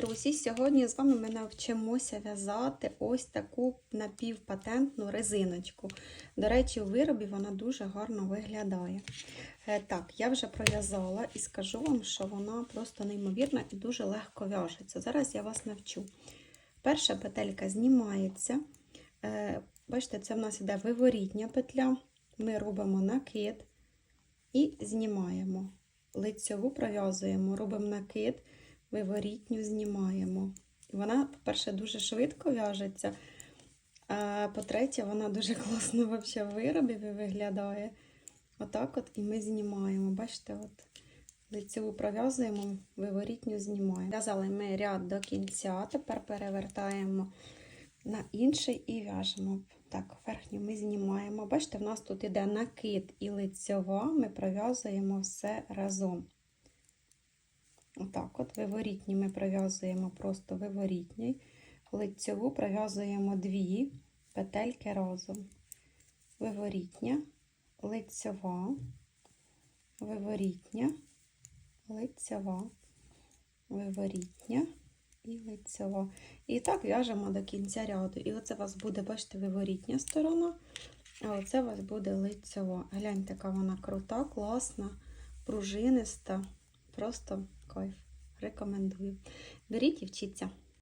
друзі! Сьогодні з вами ми навчимося в'язати ось таку напівпатентну резиночку. До речі, у виробі вона дуже гарно виглядає. Е, Так, я вже пров'язала і скажу вам, що вона просто неймовірна і дуже легко в'яжеться. Зараз я вас навчу. Перша петелька знімається. Е, Бачите, це в нас іде виворітня петля. Ми робимо накид і знімаємо. Лицьову пров'язуємо, робимо накид виворітню знімаємо. Вона, по-перше, дуже швидко в'яжеться, а по-третє, вона дуже класно вообще в виробі виглядає. Отак от і ми знімаємо. Бачите, от лицеву пров'язуємо, виворітню знімаємо. В'язали ми ряд до кінця, тепер перевертаємо на інший і в'яжемо. Так, верхню ми знімаємо. Бачите, в нас тут іде накид і лицьова, ми пров'язуємо все разом. Отак, от виворітні ми пров'язуємо просто виворітній. Лицьову пров'язуємо дві петельки разом. Виворітня, лицьова, виворітня, лицьова, виворітня і лицьова. І так в'яжемо до кінця ряду. І оце у вас буде, бачите, виворітня сторона, а оце у вас буде лицьова. Гляньте, яка вона крута, класна, пружиниста. Просто кайф. Рекомендую. Беріть і вчіться.